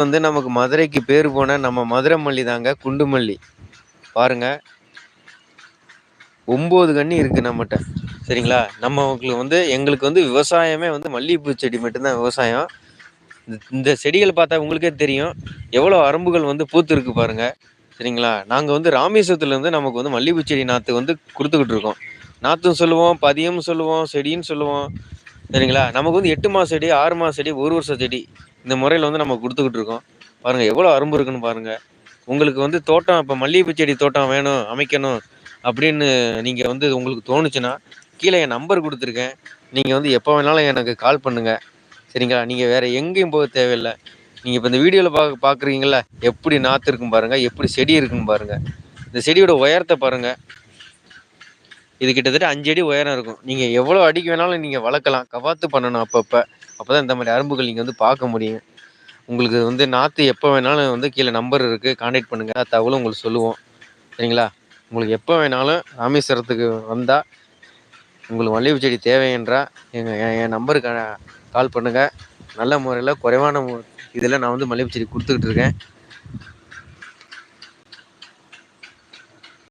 வந்து நமக்கு மதுரைக்கு பேர் போன நம்ம மதுரை மல்லி தாங்க குண்டு மல்லி. பாருங்க. ஒம்பது கண்ணி இருக்குது நம்மகிட்ட சரிங்களா? நம்மளுக்கு வந்து எங்களுக்கு வந்து விவசாயமே வந்து மல்லிகைப்பூ செடி மட்டும்தான் விவசாயம். இந்த- இந்த செடிகள் பார்த்தா உங்களுக்கே தெரியும். எவ்வளோ அரும்புகள் வந்து பூத்து இருக்கு பாருங்க. சரிங்களா? நாங்கள் வந்து ராமேஸ்வரத்துலேருந்து நமக்கு வந்து மல்லிகைப்பூ செடி நாற்று வந்து கொடுத்துக்கிட்டு இருக்கோம். நாற்றும் சொல்லுவோம் பதியம் சொல்லுவோம் செடின்னு சொல்லுவோம். சரிங்களா? நமக்கு வந்து எட்டு மாத செடி ஆறு மாத செடி ஒரு வருஷம் செடி. இந்த முறையில் வந்து நம்ம கொடுத்துக்கிட்டு இருக்கோம். பாருங்கள் எவ்வளோ அரும்பு இருக்குன்னு பாருங்கள் உங்களுக்கு வந்து தோட்டம் இப்போ மல்லிகைப்பூ செடி தோட்டம் வேணும் அமைக்கணும் அப்படின்னு நீங்கள் வந்து உங்களுக்கு தோணுச்சுன்னா கீழே என் நம்பர் கொடுத்துருக்கேன். நீங்கள் வந்து எப்போ வேணாலும் எனக்கு கால் பண்ணுங்கள் சரிங்களா? நீங்கள் வேறு எங்கேயும் போக தேவையில்லை. நீங்கள் இப்போ இந்த வீடியோவில் பார்க்க பார்க்குறீங்களா எப்படி நாற்று இருக்கும் பாருங்கள் எப்படி செடி இருக்குன்னு பாருங்கள் இந்த செடியோட உயரத்தை பாருங்கள் இது கிட்டத்தட்ட அஞ்சு அடி உயரம் இருக்கும். நீங்கள் எவ்வளோ அடிக்கு வேணாலும் நீங்கள் வளர்க்கலாம். கவாத்து பண்ணணும் அப்பப்போ. அப்போ தான் இந்த மாதிரி அரும்புகள் நீங்கள் வந்து பார்க்க முடியும். உங்களுக்கு வந்து நாற்று எப்போ வேணாலும் வந்து கீழே நம்பர் இருக்குது காண்டாக்ட் பண்ணுங்கள் தகவலும் உங்களுக்கு சொல்லுவோம். சரிங்களா? உங்களுக்கு எப்போ வேணாலும் ராமேஸ்வரத்துக்கு வந்தால் உங்களுக்கு மல்லிகைப்பூ செடி தேவை என்றால் எங்கள் என் என் நம்பருக்கு கால் பண்ணுங்கள் நல்ல முறையில் குறைவான இதில் நான் வந்து மல்லிகைப்பூ செடி கொடுத்துக்கிட்டு இருக்கேன்.